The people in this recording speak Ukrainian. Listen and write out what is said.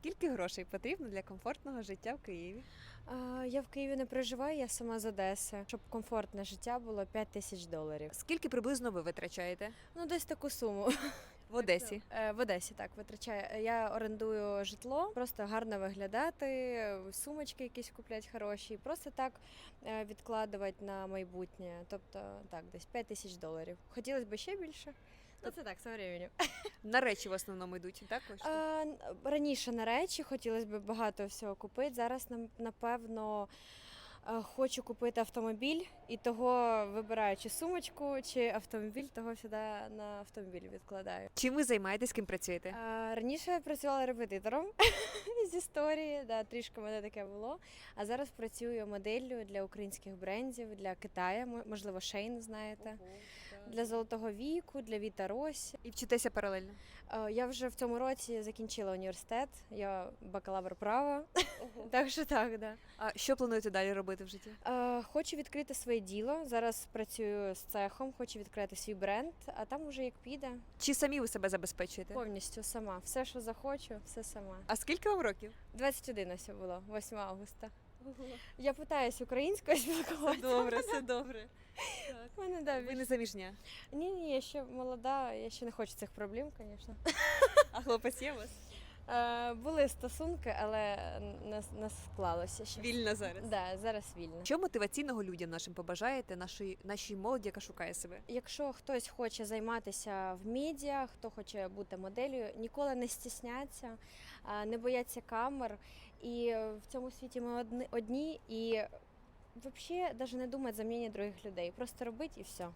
Скільки грошей потрібно для комфортного життя в Києві? А, Я в Києві не проживаю, я сама з Одеси. Щоб комфортне життя було 5 тисяч доларів. Скільки приблизно ви витрачаєте Ну, десь таку суму. в Одесі? Е, В Одесі так витрачаю. Я орендую житло, просто гарно виглядати, сумочки якісь купляти хороші, просто так е, відкладувати на майбутнє. Тобто так, десь 5 тисяч доларів. Хотілося б ще більше. Ну, це так, со временем. На речі в основному йдуть, так? кошти? А, раніше на речі хотілося б багато всього купити. Зараз нам напевно е, хочу купити автомобіль, і того вибираю чи сумочку, чи автомобіль, того сюди на автомобіль відкладаю. Чим ви займаєтесь, ким працюєте? А, раніше я працювала репетитором з історії, да, трішки мене таке було. А зараз працюю моделлю для українських брендів, для Китаю, можливо, Шейн знаєте, для золотого віку, для Віта Росі. І вчитеся паралельно. Е, Я вже в цьому році закінчила університет. Я бакалавр права. Так що так, да. А що плануєте далі робити в житті? Е, Хочу відкрити своє діло. Зараз працюю з цехом, хочу відкрити свій бренд, а там уже як піде. Чи самі ви себе забезпечуєте? Повністю сама. Все, що захочу, все сама. А скільки вам років? 21 ось було, 8 августа. Я питаюсь українською спілкуватися. все добре. У мене да, Ви не заміжня. Ні, ні, я ще молода, я ще не хочу цих проблем, звісно. А хлопець є у вас? Е, були стосунки, але не, не склалося ще. Вільна зараз. Да, зараз вільно. Що мотиваційного людям нашим побажаєте, нашій, нашій молоді, яка шукає себе? Якщо хтось хоче займатися в медіа, хто хоче бути моделлю, ніколи не стісняться, а, не бояться камер. І в цьому світі ми одні, одні і взагалі навіть не думати за других людей. Просто робити і все.